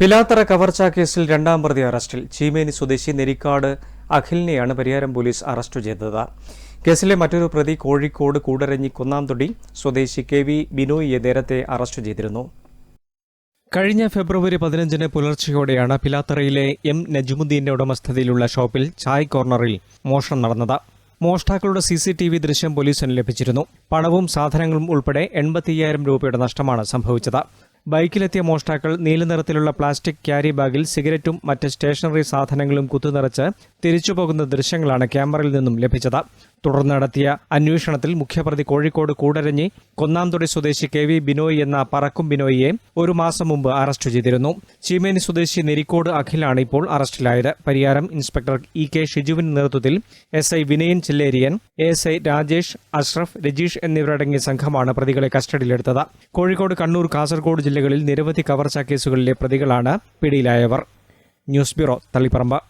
പിലാത്തറ കവർച്ച കേസിൽ രണ്ടാം പ്രതി അറസ്റ്റിൽ ചീമേനി സ്വദേശി നെരിക്കാട് അഖിലിനെയാണ് പരിയാരം പോലീസ് അറസ്റ്റ് ചെയ്തത്. കേസിലെ മറ്റൊരു പ്രതി കോഴിക്കോട് കൂടരഞ്ഞി കുന്നാംതൊടി സ്വദേശി കെ വി ബിനോയിയെ നേരത്തെ അറസ്റ്റ് ചെയ്തിരുന്നു. കഴിഞ്ഞ ഫെബ്രുവരി പതിനഞ്ചിന് പുലർച്ചെയോടെയാണ് പിലാത്തറയിലെ എം നജുമുദ്ദീന്റെ ഉടമസ്ഥതയിലുള്ള ഷോപ്പിൽ ചായ് കോർണറിൽ മോഷണം നടന്നത്. മോഷ്ടാക്കളുടെ സി സി ടി വി ദൃശ്യം പോലീസിന് ലഭിച്ചിരുന്നു. പണവും സാധനങ്ങളും ഉൾപ്പെടെ എൺപത്തിയ്യായിരം രൂപയുടെ നഷ്ടമാണ് സംഭവിച്ചത്. ബൈക്കിലെത്തിയ മോഷ്ടാക്കൾ നീലനിറത്തിലുള്ള പ്ലാസ്റ്റിക് ക്യാരി ബാഗിൽ സിഗരറ്റും മറ്റ് സ്റ്റേഷനറി സാധനങ്ങളും കുത്തുനിറച്ച് തിരിച്ചുപോകുന്ന ദൃശ്യങ്ങളാണ് ക്യാമറയിൽ നിന്നും ലഭിച്ചത്. തുടർന്ന് നടത്തിയ അന്വേഷണത്തിൽ മുഖ്യപ്രതി കോഴിക്കോട് കൂടരഞ്ഞി കൊന്നാംതൊടി സ്വദേശി കെ വി ബിനോയ് എന്ന പറക്കും ബിനോയിയെ ഒരു മാസം മുമ്പ് അറസ്റ്റ് ചെയ്തിരുന്നു. ചീമേനി സ്വദേശി നെരിക്കോട് അഖിലാണ് ഇപ്പോൾ അറസ്റ്റിലായത്. പരിയാരം ഇൻസ്പെക്ടർ ഇ കെ ഷിജുവിന്റെ നേതൃത്വത്തിൽ S I Vinayan Chilleriyan S I Rajesh Ashraf Rajeesh എന്നിവരടങ്ങിയ സംഘമാണ് പ്രതികളെ കസ്റ്റഡിയിലെടുത്തത്. കോഴിക്കോട് കണ്ണൂർ കാസർഗോഡ് ജില്ലകളിൽ നിരവധി കവർച്ചാ കേസുകളിലെ പ്രതികളാണ് പിടിയിലായവർ. News bureau Taliparamba.